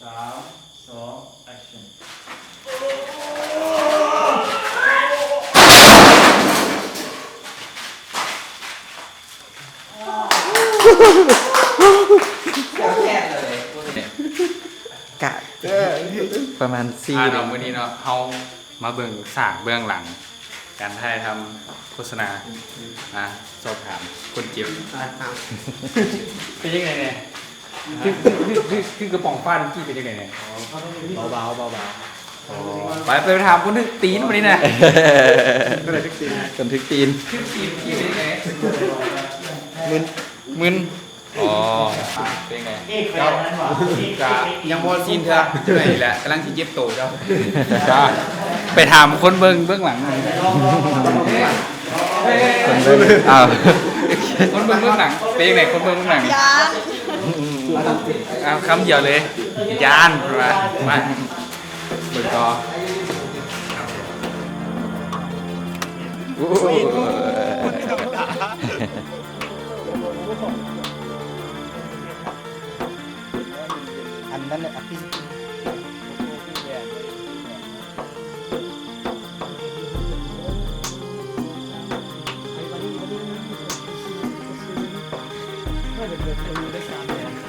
สามสองแอคชั่นกะประมาณสี่อ่าเนาะวันนี้เนาะเฮามาเบิ่งสร้างเบื้องหลัง การถ่ายทำโฆษณาอะสอบถามคนเจ็บ เป็นยังไงเนี่ย คือคือคือคือกระป๋องฟ้าเมื่อกี้เป็นยังไงเนี่ยเบาเบาเบาเบาอ๋อไปไปถามคนนึงตีนวันนี้นะก็เลยทึกตีนคนทึกตีนคือตีนที่เป็นยังไงมึนมึนอ๋อเป็นไงเจ้ากะยังบ่ซีนเถอะเหนื่อยแหละกำลังที่เจ็บโตเจ้าจ้าไปถามคนเบิ่งเบื้องหลังหน่อยคนเบิ่งอ้าวคนเบิ่งเบื้องหลังเป็นยังไงคนเบิ่งเบื้องหลัง ยานเอาคำเดียวเ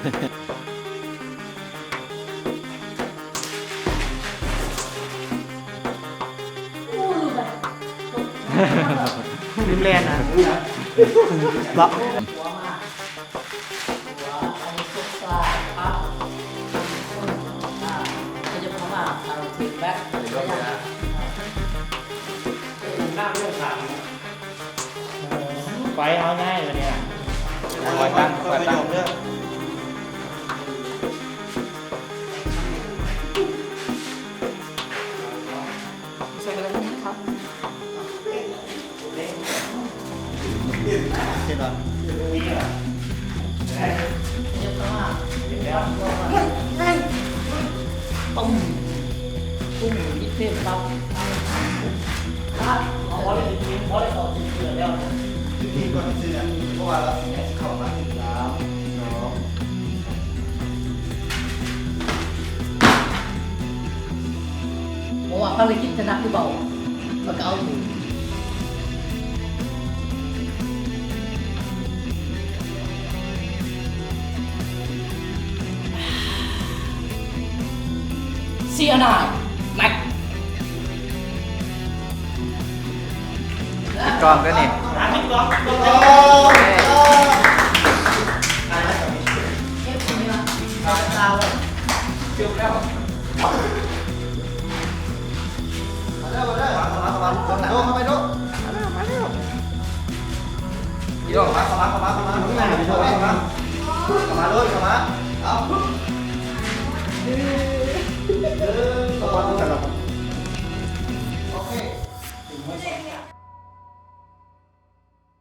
ลยยานมามาเบิ่งต่ออู้อันนั้นเลยอะพี่ริมแลนอะบะก็จะเข้ามาเอาปิดแบ็คไฟเอาง่ายเลยเนี่ยคอยตั้งคอยตั้ง เสร็จแล้วจะเข้มาปุ้มปุ้มนิดเดียวครับครับเอาไว้เลยทีนี้พอได้ต่อติดเกลือแล้วพี่ก่อนซื้ออะเพราะว่าเราสิเข้ามาถึงสามสองบอกว่าภารกิจชนะหรือเปล่ามันก็เอาอยู่ เสียหน่ายแม็กปิดกล้องด้วยนี่เอฟนี่นะเอาตาไว้มาเร็วมาเร็วมาเข้ามาเข้ามาเข้ามาเข้ามาดูมาเร็วโยกเข้ามาเข้ามาเข้ามาเข้ามาเข้ามาเข้ามา เดินเข้ามาดูกันแล้วโอเ